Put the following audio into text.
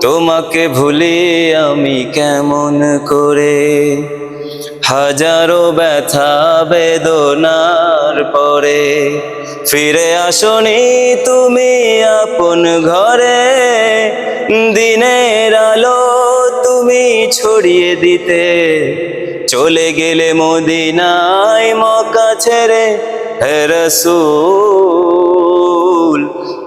তোমাকে ভুলে আমি কেমন করে? হাজারো ব্যথা বেদনার পরে ফিরে আসনি তুমি আপন ঘরে। দিনের আলো তুমি ছড়িয়ে দিতে। চলে গেলে মদিনায় মকা ছেড়ে রসুল